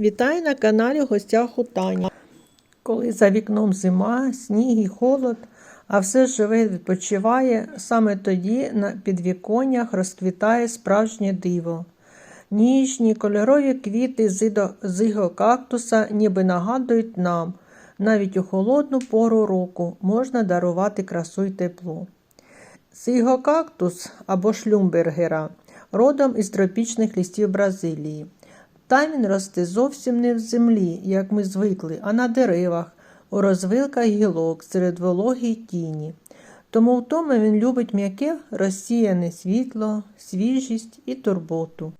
Вітаю на каналі Гостях у Тані. Коли за вікном зима, сніг і холод, а все живе відпочиває, саме тоді на підвіконнях розквітає справжнє диво. Ніжні кольорові квіти зидо- зигокактуса ніби нагадують нам, навіть у холодну пору року можна дарувати красу й тепло. Сигокактус або шлюмбергера родом із тропічних лісів Бразилії. Там він росте зовсім не в землі, як ми звикли, а на деревах, у розвилках гілок, серед вологій тіні. Тому в тому він любить м'яке розсіяне світло, свіжість і турботу.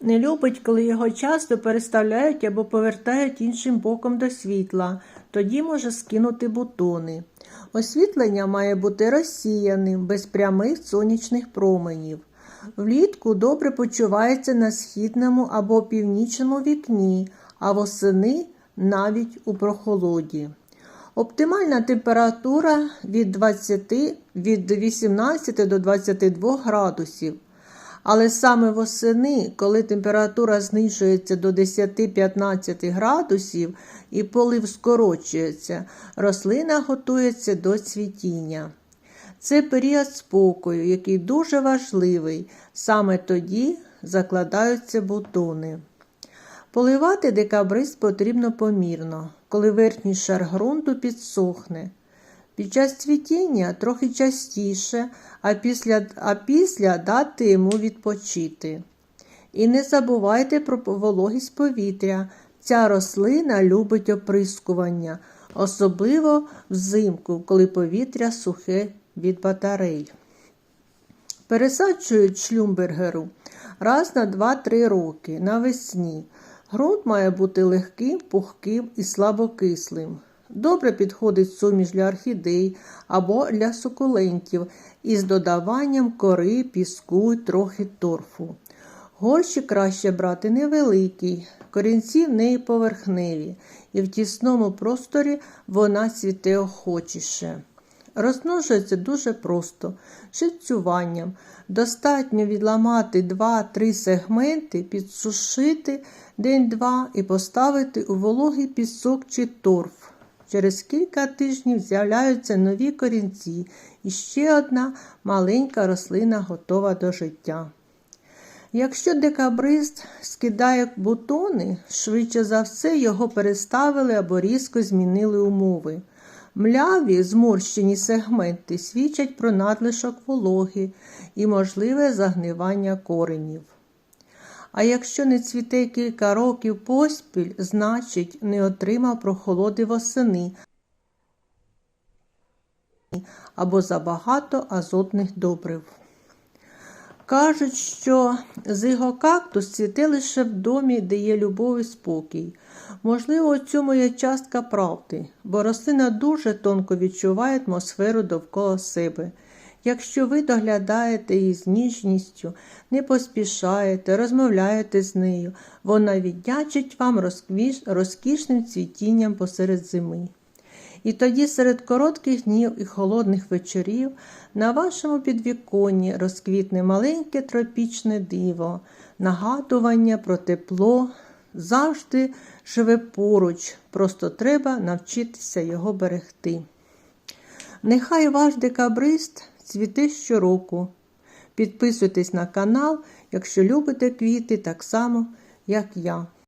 Не любить, коли його часто переставляють або повертають іншим боком до світла, тоді може скинути бутони. Освітлення має бути розсіяним, без прямих сонячних променів. Влітку добре почувається на східному або північному вікні, а восени навіть у прохолоді. Оптимальна температура від 20, від 18 до 22 градусів. Але саме восени, коли температура знижується до 10-15 градусів і полив скорочується, рослина готується до цвітіння. Це період спокою, який дуже важливий. Саме тоді закладаються бутони. Поливати декабриз потрібно помірно, коли верхній шар ґрунту підсохне. Під час цвітіння трохи частіше, а після, а після дати йому відпочити. І не забувайте про вологість повітря. Ця рослина любить оприскування, особливо взимку, коли повітря сухе від батарей. Пересаджують шлюмбергеру раз на 2-3 роки навесні. Грунт має бути легким, пухким і слабокислим. Добре підходить суміш для орхідей або для сукулентів із додаванням кори, піску й трохи торфу. Горщі краще брати невеликий, корінці в неї поверхневі, і в тісному просторі вона цвіте охочіше. Розмножується дуже просто, шипцюванням. Достатньо відламати 2-3 сегменти, підсушити день-два і поставити у вологий пісок чи торф. Через кілька тижнів з'являються нові корінці, і ще одна маленька рослина готова до життя. Якщо декабрист скидає бутони, швидше за все його переставили або різко змінили умови. Мляві зморщені сегменти свідчать про надлишок вологи і можливе загнивання коренів. А якщо не цвіте кілька років поспіль, значить не отримав прохолоди восени або забагато азотних добрив. Кажуть, що зигокактус цвіте лише в домі, де є любов і спокій. Можливо, у цьому є частка правди, бо рослина дуже тонко відчуває атмосферу довкола себе. Якщо ви доглядаєте її з ніжністю, не поспішаєте, розмовляєте з нею, вона віддячить вам розквіш... розкішним цвітінням посеред зими. І тоді серед коротких днів і холодних вечорів на вашому підвіконні розквітне маленьке тропічне диво, нагадування про тепло, завжди живе поруч, просто треба навчитися його берегти. Нехай ваш декабрист цвіте щороку. Підписуйтесь на канал, якщо любите квіти так само, як я.